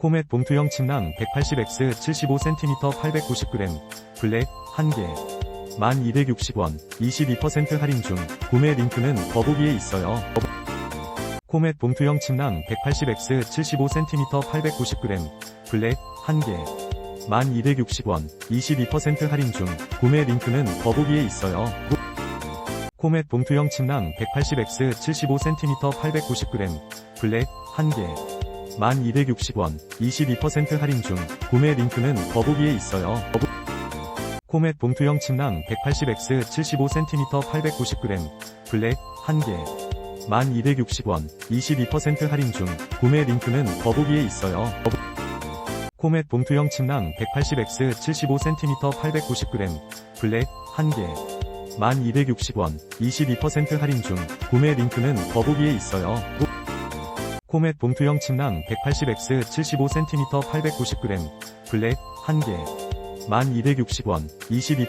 코멧 봉투형 침낭 180X 75cm 890g 블랙 1개 1260원 22% 할인 중 구매 링크는 더보기에 있어요. 코멧 봉투형 침낭 180X 75cm 890g 블랙 1개 1260원 22% 할인 중 구매 링크는 더보기에 있어요. 코멧 봉투형 침낭 180X 75cm 890g 블랙 1개 1260원 22% 할인 중 구매 링크는 더보기에 있어요. 코멧 봉투형 침낭 180X 75cm 890g 블랙 1개 1260원 22% 할인 중 구매 링크는 더보기에 있어요. 코멧 봉투형 침낭 180X 75cm 890g 블랙 1개 1260원 22% 할인 중 구매 링크는 더보기에 있어요. 코멧 봉투형 침낭 180X 75cm 890g 블랙 1개. 1260원 22